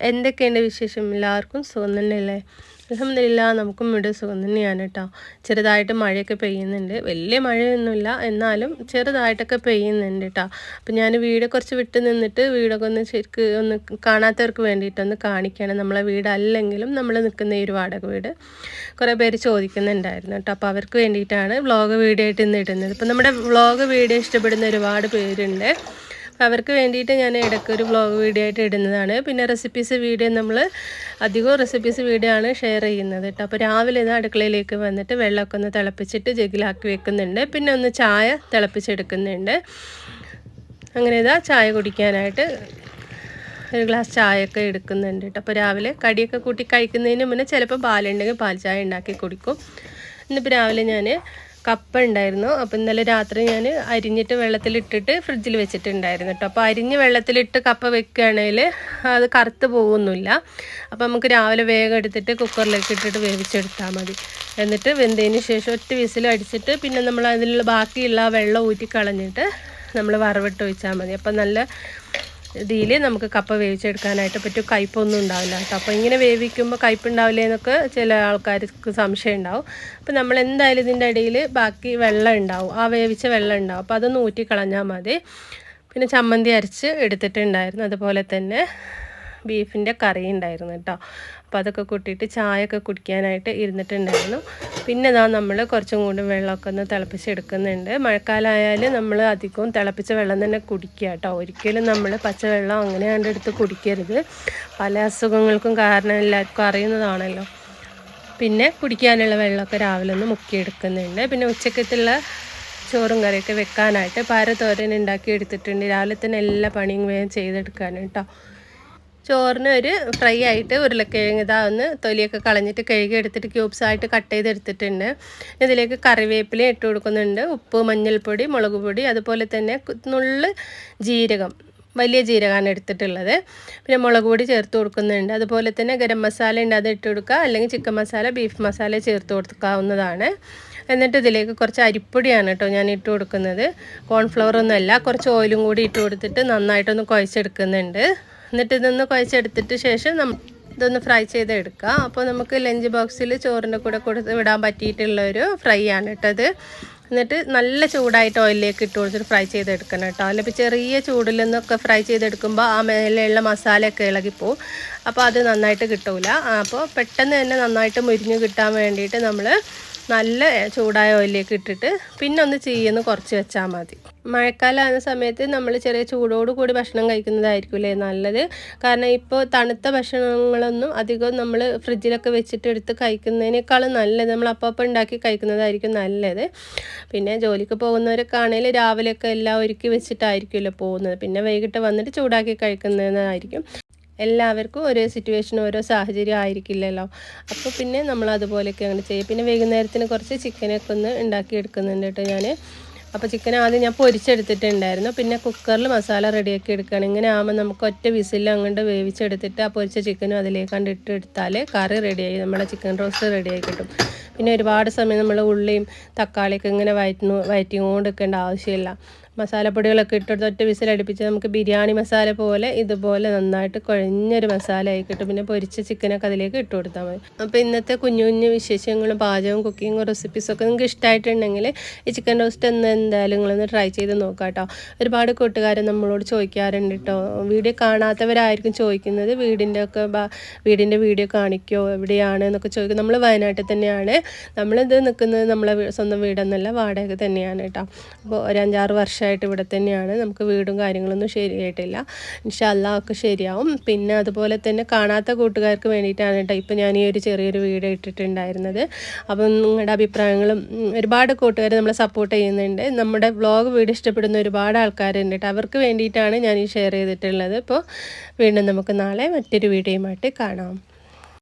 എന്തൊക്കെയുണ്ട് വിശേഷം? എല്ലാവർക്കും സുഖം തന്നെയല്ലേ? അലഹമില്ല നമുക്കും ഇവിടെ സുഖം തന്നെയാണ് കേട്ടോ. ചെറുതായിട്ട് മഴയൊക്കെ പെയ്യുന്നുണ്ട്. വലിയ മഴയൊന്നുമില്ല. എന്നാലും ചെറുതായിട്ടൊക്കെ പെയ്യുന്നുണ്ട് കേട്ടോ. അപ്പം ഞാൻ വീട് കുറച്ച് വിട്ട് നിന്നിട്ട് വീടൊക്കെ ഒന്ന് ശരിക്ക് ഒന്ന് കാണാത്തവർക്ക് വേണ്ടിയിട്ടൊന്ന് കാണിക്കുകയാണ് നമ്മളെ വീടല്ലെങ്കിലും നമ്മൾ നിൽക്കുന്ന ഈ ഒരു വാടക വീട്. കുറേ പേര് ചോദിക്കുന്നുണ്ടായിരുന്നു കേട്ടോ. അപ്പോൾ അവർക്ക് വേണ്ടിയിട്ടാണ് വ്ളോഗ് വീഡിയോ ആയിട്ട് ഇന്ന് ഇടുന്നത്. ഇപ്പം നമ്മുടെ വ്ളോഗ് വീഡിയോ ഇഷ്ടപ്പെടുന്ന ഒരുപാട് പേരുണ്ട്. അവർക്ക് വേണ്ടിയിട്ട് ഞാൻ ഇടയ്ക്ക് ഒരു വ്ളോഗ് വീഡിയോ ആയിട്ട് ഇടുന്നതാണ്. പിന്നെ റെസിപ്പീസ് വീഡിയോ നമ്മൾ അധികം റെസിപ്പീസ് വീഡിയോ ആണ് ഷെയർ ചെയ്യുന്നത് കേട്ടോ. അപ്പോൾ രാവിലെ ഇത് അടുക്കളയിലേക്ക് വന്നിട്ട് വെള്ളമൊക്കെ ഒന്ന് തിളപ്പിച്ചിട്ട് ജഗിലാക്കി വെക്കുന്നുണ്ട്. പിന്നെ ഒന്ന് ചായ തിളപ്പിച്ചെടുക്കുന്നുണ്ട്. അങ്ങനെ ഇതാ ചായ കുടിക്കാനായിട്ട് ഒരു ഗ്ലാസ് ചായയൊക്കെ എടുക്കുന്നുണ്ട് കേട്ടോ. അപ്പോൾ രാവിലെ കടിയൊക്കെ കൂട്ടി കഴിക്കുന്നതിന് മുന്നേ ചിലപ്പോൾ പാലുണ്ടെങ്കിൽ പാൽ ചായ ഉണ്ടാക്കി കുടിക്കും. ഇന്നിപ്പോൾ രാവിലെ ഞാൻ കപ്പ ഉണ്ടായിരുന്നു അപ്പോൾ ഇന്നലെ രാത്രി ഞാൻ അരിഞ്ഞിട്ട് വെള്ളത്തിലിട്ടിട്ട് ഫ്രിഡ്ജിൽ വെച്ചിട്ടുണ്ടായിരുന്നു കേട്ടോ അപ്പോൾ അരിഞ്ഞ് വെള്ളത്തിലിട്ട് കപ്പ വെക്കുകയാണെങ്കിൽ അത് കറുത്ത് പോകുന്നില്ല. അപ്പോൾ നമുക്ക് രാവിലെ വേഗം എടുത്തിട്ട് കുക്കറിലേക്ക് ഇട്ടിട്ട് വേവിച്ചെടുത്താൽ മതി. എന്നിട്ട് വെന്തതിന് ശേഷം ഒറ്റ വിസിൽ അടിച്ചിട്ട് പിന്നെ നമ്മൾ അതിലുള്ള ബാക്കിയുള്ള വെള്ളം ഊറ്റി കളഞ്ഞിട്ട് നമ്മൾ വറവിട്ട് ഒഴിച്ചാൽ മതി. അപ്പോൾ നല്ല ഇതിൽ നമുക്ക് കപ്പ വേവിച്ചെടുക്കാനായിട്ട് പറ്റും കയ്പൊന്നും ഉണ്ടാവില്ല കേട്ടോ. അപ്പോൾ ഇങ്ങനെ വേവിക്കുമ്പോൾ കയ്പുണ്ടാവില്ലേ എന്നൊക്കെ ചില ആൾക്കാർക്ക് സംശയം ഉണ്ടാവും. അപ്പോൾ നമ്മൾ എന്തായാലും ഇതിന്റെ ഇടയിൽ ബാക്കി വെള്ളം ഉണ്ടാവും. ആ വേവിച്ച വെള്ളം ഉണ്ടാവും. അപ്പോൾ അതൊന്ന് ഊറ്റി കളഞ്ഞാൽ മതി. പിന്നെ ചമ്മന്തി അരച്ച് എടുത്തിട്ടുണ്ടായിരുന്നു. അതുപോലെ തന്നെ ബീഫിന്റെ കറി ഉണ്ടായിരുന്നു കേട്ടോ. അപ്പോൾ അതൊക്കെ കൂട്ടിയിട്ട് ചായയൊക്കെ കുടിക്കാനായിട്ട് ഇരുന്നിട്ടുണ്ടായിരുന്നു. പിന്നെ ഇതാ നമ്മൾ കുറച്ചും കൂടി വെള്ളമൊക്കെ ഒന്ന് തിളപ്പിച്ചെടുക്കുന്നുണ്ട്. മഴക്കാലമായാലും നമ്മൾ അധികവും തിളപ്പിച്ച വെള്ളം തന്നെ കുടിക്കുക കേട്ടോ. ഒരിക്കലും നമ്മൾ പച്ചവെള്ളം അങ്ങനെ കണ്ടെടുത്ത് കുടിക്കരുത്. പല അസുഖങ്ങൾക്കും കാരണം എല്ലാവർക്കും അറിയുന്നതാണല്ലോ. പിന്നെ കുടിക്കാനുള്ള വെള്ളമൊക്കെ രാവിലെ ഒന്ന് മുക്കിയെടുക്കുന്നുണ്ട്. പിന്നെ ഉച്ചക്കത്തുള്ള ചോറും കറിയൊക്കെ വെക്കാനായിട്ട് പാരത്തോരൻ തോരൻ ഉണ്ടാക്കി എടുത്തിട്ടുണ്ട് രാവിലെ തന്നെ എല്ലാ പണിയും വേഗം ചെയ്തെടുക്കാനും കേട്ടോ. ചോറിന് ഒരു ഫ്രൈ ആയിട്ട് ഉരുളക്കിഴങ്ങ് ഇതാ ഒന്ന് തൊലിയൊക്കെ കളഞ്ഞിട്ട് കഴുകി എടുത്തിട്ട് ക്യൂബ്സ് ആയിട്ട് കട്ട് ചെയ്തെടുത്തിട്ടുണ്ട് ഇതിലേക്ക് കറിവേപ്പില ഇട്ട് കൊടുക്കുന്നുണ്ട്. ഉപ്പ് മഞ്ഞൾപ്പൊടി മുളക് പൊടി അതുപോലെ തന്നെ നുള്ള് ജീരകം വലിയ ജീരകമാണ് എടുത്തിട്ടുള്ളത്. പിന്നെ മുളക് പൊടി ചേർത്ത് കൊടുക്കുന്നുണ്ട്. അതുപോലെ തന്നെ ഗരം മസാല ഉണ്ട് അത് ഇട്ട് കൊടുക്കുക. അല്ലെങ്കിൽ ചിക്കൻ മസാല ബീഫ് മസാല ചേർത്ത് കൊടുക്കാവുന്നതാണ്. എന്നിട്ട് ഇതിലേക്ക് കുറച്ച് അരിപ്പൊടിയാണ് കേട്ടോ ഞാൻ ഇട്ട് കൊടുക്കുന്നത്. കോൺഫ്ലവർ ഒന്നുമല്ല കുറച്ച് ഓയിലും കൂടി ഇട്ട് കൊടുത്തിട്ട് നന്നായിട്ടൊന്ന് കുഴച്ചെടുക്കുന്നുണ്ട്. എന്നിട്ട് ഇതൊന്ന് കുഴച്ചെടുത്തിട്ട് ശേഷം നമ്മൾ ഇതൊന്ന് ഫ്രൈ ചെയ്തെടുക്കുക അപ്പോൾ നമുക്ക് ലഞ്ച് ബോക്സിൽ ചോറിന്റെ കൂടെ കൊടുത്ത് വിടാൻ പറ്റിയിട്ടുള്ള ഒരു ഫ്രൈ ആണ് കേട്ടത് എന്നിട്ട് നല്ല ചൂടായിട്ട് ഓയിലിലേക്ക് ഇട്ട് കൊടുത്തിട്ട് ഫ്രൈ ചെയ്തെടുക്കണം കേട്ടോ. അല്ലെങ്കിൽ ചെറിയ ചൂടിൽ നിന്നൊക്കെ ഫ്രൈ ചെയ്തെടുക്കുമ്പോൾ ആ മേലെയുള്ള മസാലയൊക്കെ ഇളകിപ്പോവും. അപ്പോൾ അത് നന്നായിട്ട് കിട്ടില്ല അപ്പോൾ പെട്ടെന്ന് തന്നെ നന്നായിട്ട് മുരിഞ്ഞ് കിട്ടാൻ വേണ്ടിയിട്ട് നമ്മൾ നല്ല ചൂടായ ഓയിലേക്ക് ഇട്ടിട്ട് പിന്നെ ഒന്ന് ചീയെന്ന് കുറച്ച് വെച്ചാൽ മതി. മഴക്കാലമാകുന്ന സമയത്ത് നമ്മൾ ചെറിയ ചൂടോട് കൂടി ഭക്ഷണം കഴിക്കുന്നതായിരിക്കില്ലേ നല്ലത്. കാരണം ഇപ്പോൾ തണുത്ത ഭക്ഷണങ്ങളൊന്നും അധികം നമ്മൾ ഫ്രിഡ്ജിലൊക്കെ വെച്ചിട്ട് എടുത്ത് കഴിക്കുന്നതിനേക്കാളും നല്ലത് നമ്മൾ അപ്പം ഉണ്ടാക്കി കഴിക്കുന്നതായിരിക്കും നല്ലത്. പിന്നെ ജോലിക്ക് പോകുന്നവരൊക്കെ ആണെങ്കിൽ രാവിലെയൊക്കെ എല്ലാം ഒരുക്കി വെച്ചിട്ടായിരിക്കുമല്ലോ പോകുന്നത്. പിന്നെ വൈകിട്ട് വന്നിട്ട് ചൂടാക്കി കഴിക്കുന്നതായിരിക്കും. എല്ലാവർക്കും ഓരോ സിറ്റുവേഷൻ ഓരോ സാഹചര്യം ആയിരിക്കില്ലല്ലോ. അപ്പോൾ പിന്നെ നമ്മൾ അതുപോലെയൊക്കെ അങ്ങനെ ചെയ്യും. പിന്നെ വൈകുന്നേരത്തിന് കുറച്ച് ചിക്കനൊക്കെ ഒന്ന് ഉണ്ടാക്കി എടുക്കുന്നുണ്ട് കേട്ടോ ഞാൻ അപ്പോൾ ചിക്കൻ ആദ്യം ഞാൻ പൊരിച്ചെടുത്തിട്ടുണ്ടായിരുന്നു. പിന്നെ കുക്കറിൽ മസാല റെഡിയാക്കി എടുക്കുകയാണ്. ഇങ്ങനെ ആകുമ്പോൾ നമുക്ക് ഒറ്റ വിസിൽ അങ്ങോട്ട് വേവിച്ചെടുത്തിട്ട് ആ പൊരിച്ച ചിക്കനും അതിലേക്ക് കണ്ട് ഇട്ടെടുത്താൽ കറി റെഡിയായി നമ്മുടെ ചിക്കൻ റോസ്റ്റ് റെഡിയായി കിട്ടും. പിന്നെ ഒരുപാട് സമയം നമ്മൾ ഉള്ളിയും തക്കാളിയൊക്കെ ഇങ്ങനെ വയറ്റുന്നു വയറ്റിക്കൊണ്ട് നിൽക്കേണ്ട ആവശ്യമില്ല. മസാലപ്പൊടികളൊക്കെ ഇട്ടെടുത്ത് ഒറ്റ വിസിലടുപ്പിച്ച് നമുക്ക് ബിരിയാണി മസാല പോലെ ഇതുപോലെ നന്നായിട്ട് കുഴഞ്ഞൊരു മസാല ആയി കിട്ടും. പിന്നെ പൊരിച്ച ചിക്കനൊക്കെ അതിലേക്ക് ഇട്ട് കൊടുത്താൽ മതി. അപ്പോൾ ഇന്നത്തെ കുഞ്ഞു കുഞ്ഞു വിശേഷങ്ങളും പാചകവും കുക്കിങ്ങും റെസിപ്പീസൊക്കെ നിങ്ങൾക്ക് ഇഷ്ടമായിട്ടുണ്ടെങ്കിൽ ഈ ചിക്കൻ റോസ്റ്റ് എന്ന് എന്തായാലും നിങ്ങളൊന്ന് ട്രൈ ചെയ്ത് നോക്കാം കേട്ടോ ഒരുപാട് കൂട്ടുകാർ നമ്മളോട് ചോദിക്കാറുണ്ട് കേട്ടോ വീഡിയോ കാണാത്തവരായിരിക്കും ചോദിക്കുന്നത് വീടിന്റെ ഒക്കെ വീടിന്റെ വീഡിയോ കാണിക്കോ എവിടെയാണ് എന്നൊക്കെ ചോദിക്കും. നമ്മൾ വയനാട്ടിൽ തന്നെയാണ്. നമ്മളിത് നിൽക്കുന്നത് നമ്മളെ സ്വന്തം വീടെന്നല്ല വാടക തന്നെയാണ് കേട്ടോ അപ്പോൾ ഒരു അഞ്ചാറ് വർഷം വർഷമായിട്ട് ഇവിടെ തന്നെയാണ്. നമുക്ക് വീടും കാര്യങ്ങളൊന്നും ശരിയായിട്ടില്ല. ഇൻഷല്ല ഒക്കെ ശരിയാവും. പിന്നെ അതുപോലെ തന്നെ കാണാത്ത കൂട്ടുകാർക്ക് വേണ്ടിയിട്ടാണ് കേട്ടോ ഇപ്പം ഞാൻ ഈ ഒരു ചെറിയൊരു വീഡിയോ ഇട്ടിട്ടുണ്ടായിരുന്നത്. അപ്പം നിങ്ങളുടെ അഭിപ്രായങ്ങളും ഒരുപാട് കൂട്ടുകാർ നമ്മളെ സപ്പോർട്ട് ചെയ്യുന്നുണ്ട്. നമ്മുടെ വ്ളോഗ് വീഡിയോ ഇഷ്ടപ്പെടുന്ന ഒരുപാട് ആൾക്കാരുണ്ട് കേട്ടോ അവർക്ക് വേണ്ടിയിട്ടാണ് ഞാൻ ഈ ഷെയർ ചെയ്തിട്ടുള്ളത്. ഇപ്പോൾ വീണ്ടും നമുക്ക് നാളെ മറ്റൊരു വീഡിയോയുമായിട്ട് കാണാം.